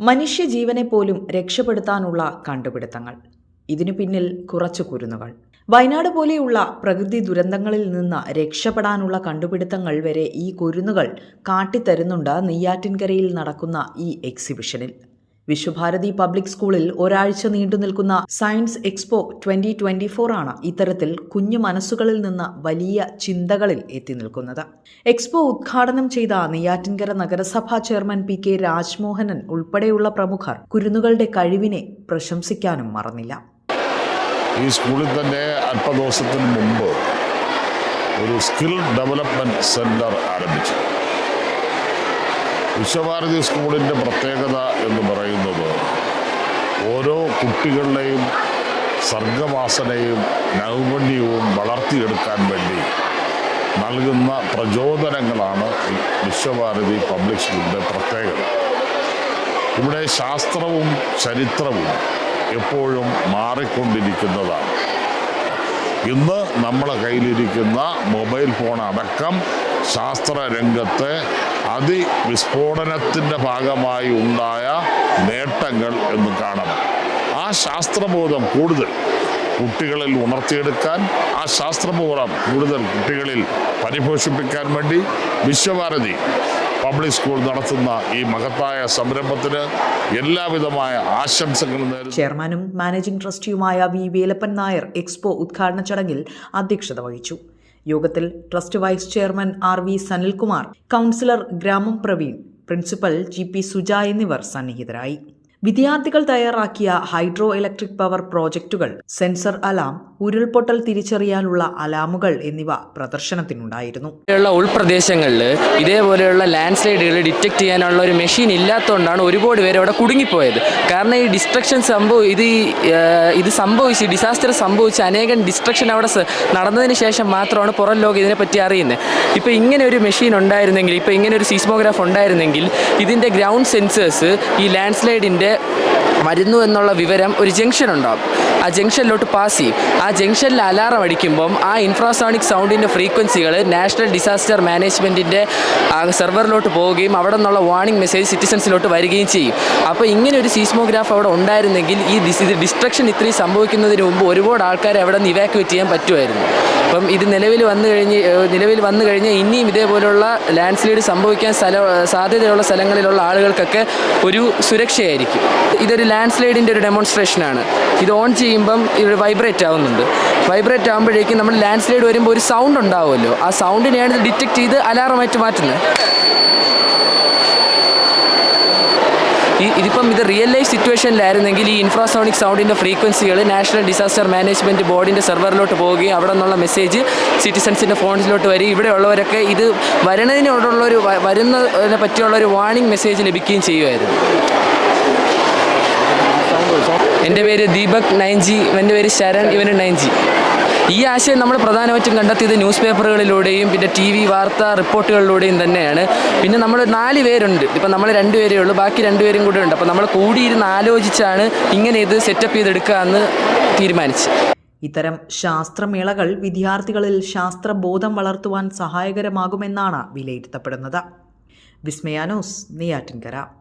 മനുഷ്യജീവനെ പോലും രക്ഷപ്പെടുത്താനുള്ള കണ്ടുപിടുത്തങ്ങൾ. ഇതിനു പിന്നിൽ കുറച്ചു കുരുന്നുകൾ. വയനാട് പോലെയുള്ള പ്രകൃതി ദുരന്തങ്ങളിൽ നിന്ന് രക്ഷപ്പെടാനുള്ള കണ്ടുപിടുത്തങ്ങൾ വരെ ഈ കുരുന്നുകൾ കാട്ടിത്തരുന്നുണ്ട് നെയ്യാറ്റിൻകരയിൽ നടക്കുന്ന ഈ എക്സിബിഷനിൽ. വിശ്വഭാരതി പബ്ലിക് സ്കൂളിൽ ഒരാഴ്ച നീണ്ടു നിൽക്കുന്ന science expo twenty twenty four ആണ് ഇത്തരത്തിൽ കുഞ്ഞു മനസ്സുകളിൽ നിന്ന് വലിയ ചിന്തകളിൽ എത്തി നിൽക്കുന്നത്. എക്സ്പോ ഉദ്ഘാടനം ചെയ്ത നെയ്യാറ്റിൻകര നഗരസഭാ ചെയർമാൻ പി കെ രാജ്മോഹനൻ ഉൾപ്പെടെയുള്ള പ്രമുഖർ കുരുന്നുകളുടെ കഴിവിനെ പ്രശംസിക്കാനും മറന്നില്ല. ഈ സ്കൂളിൽ തന്നെ അല്പദിവസത്തിന് മുമ്പ് ഒരു സ്കിൽ ഡെവലപ്മെന്റ് സെന്റർ ആരംഭിച്ചു. വിശ്വഭാരതി സ്കൂളിന്റെ പ്രത്യേകത എന്ന് പറയുന്നത് ഓരോ കുട്ടികളുടെയും സർഗവാസനയും നൈപുണ്യവും വളർത്തിയെടുക്കാൻ വേണ്ടി നൽകുന്ന പ്രചോദനങ്ങളാണ് വിശ്വഭാരതി പബ്ലിക് സ്കൂളിന്റെ പ്രത്യേകത. ഇവിടെ ശാസ്ത്രവും ചരിത്രവും എപ്പോഴും മാറിക്കൊണ്ടിരിക്കുന്നതാണ്. ഇന്ന് നമ്മളെ കയ്യിലിരിക്കുന്ന മൊബൈൽ ഫോൺ അടക്കം ശാസ്ത്ര രംഗത്തെ അതിവിസ്ഫോടനത്തിന്റെ ഭാഗമായി ഉണ്ടായ നേട്ടങ്ങൾ എന്ന് കാണണം ആ ശാസ്ത്രബോധം കൂടുതൽ കുട്ടികളിൽ ഉണർത്തിയെടുക്കാൻ ആ ശാസ്ത്രബോധം കൂടുതൽ കുട്ടികളിൽ പരിപോഷിപ്പിക്കാൻ വേണ്ടി വിശ്വഭാരതി പബ്ലിക് സ്കൂൾ നടത്തുന്ന ഈ മഹത്തായ സംരംഭത്തിന് എല്ലാവിധമായ ആശംസകളും ചെയർമാനും മാനേജിംഗ് ട്രസ്റ്റിയുമായ വി. വേലപ്പൻ നായർ എക്സ്പോ ഉദ്ഘാടന ചടങ്ങിൽ അധ്യക്ഷത വഹിച്ചു. യോഗത്തിൽ trust vice chairman R V Sanilkumar councillor Gramam Praveen principal G P Suja എന്നിവർ സന്നിഹിതരായി. വിദ്യാർത്ഥികൾ തയ്യാറാക്കിയ ഹൈഡ്രോ ഇലക്ട്രിക് പവർ പ്രോജക്റ്റുകൾ സെൻസർ അലാം ഉരുൾപൊട്ടൽ തിരിച്ചറിയാനുള്ള അലാമുകൾ എന്നിവ പ്രദർശനത്തിനുണ്ടായിരുന്നു. ഉൾപ്രദേശങ്ങളിൽ ഇതേപോലെയുള്ള ലാൻഡ് സ്ലൈഡുകൾ ഡിറ്റക്ട് ചെയ്യാനുള്ള ഒരു മെഷീൻ ഇല്ലാത്തതുകൊണ്ടാണ് ഒരുപാട് പേര് അവിടെ കുടുങ്ങിപ്പോയത്. കാരണം ഈ ഡിസ്ട്രക്ഷൻ സംഭവം ഇത് ഇത് സംഭവിച്ച് ഡിസാസ്റ്റർ സംഭവിച്ച് അനേകം ഡിസ്ട്രക്ഷൻ അവിടെ നടന്നതിന് ശേഷം മാത്രമാണ് പുറം ലോകം ഇതിനെപ്പറ്റി അറിയുന്നത് ഇപ്പോൾ ഇങ്ങനെ ഒരു മെഷീൻ ഉണ്ടായിരുന്നെങ്കിൽ ഇപ്പോൾ ഇങ്ങനെ ഒരു സീസ്മോഗ്രാഫ് ഉണ്ടായിരുന്നെങ്കിൽ ഇതിന്റെ ഗ്രൗണ്ട് സെൻസേഴ്സ് ഈ ലാൻഡ് സ്ലൈഡിന്റെ വരുന്നു എന്നുള്ള വിവരം ഒരു ജംഗ്ഷൻ ഉണ്ടാവും ആ ജംഗ്ഷനിലോട്ട് പാസ് ചെയ്യും. ആ ജംഗ്ഷനിൽ അലാറം അടിക്കുമ്പം ആ ഇൻഫ്രാസോണിക് സൗണ്ടിന്റെ ഫ്രീക്വൻസികൾ നാഷണൽ ഡിസാസ്റ്റർ മാനേജ്മെന്റിന്റെ സെർവറിലോട്ട് പോവുകയും അവിടെ നിന്നുള്ള വാർണിംഗ് മെസ്സേജ് സിറ്റിസൺസിലോട്ട് വരികയും ചെയ്യും. അപ്പോൾ ഇങ്ങനെ ഒരു സീസ്മോഗ്രാഫ് അവിടെ ഉണ്ടായിരുന്നെങ്കിൽ ഈ ഡിസ്ട്രക്ഷൻ ഇത്രയും സംഭവിക്കുന്നതിന് മുമ്പ് ഒരുപാട് ആൾക്കാരെ അവിടെ നിന്ന് ഇവാക്യുവേറ്റ് ചെയ്യാൻ പറ്റുമായിരുന്നു. അപ്പം ഇത് നിലവിൽ വന്നു കഴിഞ്ഞ് നിലവിൽ വന്നു കഴിഞ്ഞാൽ ഇനിയും ഇതേപോലുള്ള ലാൻഡ് സ്ലൈഡ് സംഭവിക്കാൻ സ്ഥല സാധ്യതയുള്ള സ്ഥലങ്ങളിലുള്ള ആളുകൾക്കൊക്കെ ഒരു സുരക്ഷയായിരിക്കും. ഇതൊരു ലാൻഡ് സ്ലൈഡിന്റെ ഒരു ഡെമോൺസ്ട്രേഷനാണ്. ഇത് ഓൺ ചെയ്യുമ്പം ഇത് വൈബ്രേറ്റ് ആവുന്നുണ്ട്. വൈബ്രേറ്റ് ആകുമ്പോഴേക്കും നമ്മൾ ലാൻഡ് സ്ലൈഡ് വരുമ്പോൾ ഒരു സൗണ്ട് ഉണ്ടാവുമല്ലോ. ആ സൗണ്ടിനെയാണ് ഇത് ഡിറ്റക്ട് ചെയ്ത് അലാറമായിട്ട് മാറ്റുന്നത്. ഈ ഇതിപ്പം ഇത് റിയൽ ലൈഫ് സിറ്റുവേഷനിലായിരുന്നെങ്കിൽ ഈ ഇൻഫ്രാസോണിക് സൗണ്ടിന്റെ ഫ്രീക്വൻസികൾ നാഷണൽ ഡിസാസ്റ്റർ മാനേജ്മെന്റ് ബോർഡിന്റെ സെർവറിലോട്ട് പോവുകയും അവിടെ നിന്നുള്ള മെസ്സേജ് സിറ്റിസൺസിന്റെ ഫോൺസിലോട്ട് വരികയും ഇവിടെ ഉള്ളവരൊക്കെ ഇത് വരുന്നതിനോടുള്ളൊരു വ- വരുന്നതിനെ പറ്റിയുള്ളൊരു വാർണിംഗ് മെസ്സേജ് ലഭിക്കുകയും ചെയ്യുമായിരുന്നു. എന്റെ പേര് ദീപക് നയൻജി എന്റെ പേര് ശരൺ ഇവന് നയൻജി. ഈ ആശയം നമ്മൾ പ്രധാനമായിട്ടും കണ്ടെത്തിയത് ന്യൂസ് പേപ്പറുകളിലൂടെയും പിന്നെ ടി വി വാർത്താ റിപ്പോർട്ടുകളിലൂടെയും തന്നെയാണ്. പിന്നെ നമ്മൾ നാല് പേരുണ്ട്. ഇപ്പം നമ്മൾ രണ്ടുപേരേ ഉള്ളൂ. ബാക്കി രണ്ടുപേരും കൂടെ ഉണ്ട്. അപ്പോൾ നമ്മൾ കൂടിയിരുന്ന് ആലോചിച്ചാണ് ഇങ്ങനെ ഇത് സെറ്റപ്പ് ചെയ്തെടുക്കുക എന്ന് തീരുമാനിച്ചു ഇത്തരം ശാസ്ത്രമേളകൾ വിദ്യാർത്ഥികളിൽ ശാസ്ത്രബോധം വളർത്തുവാൻ സഹായകരമാകുമെന്നാണ് വിലയിരുത്തപ്പെടുന്നത്. വിസ്മയാനോസ് നെയ്യാറ്റിൻകര.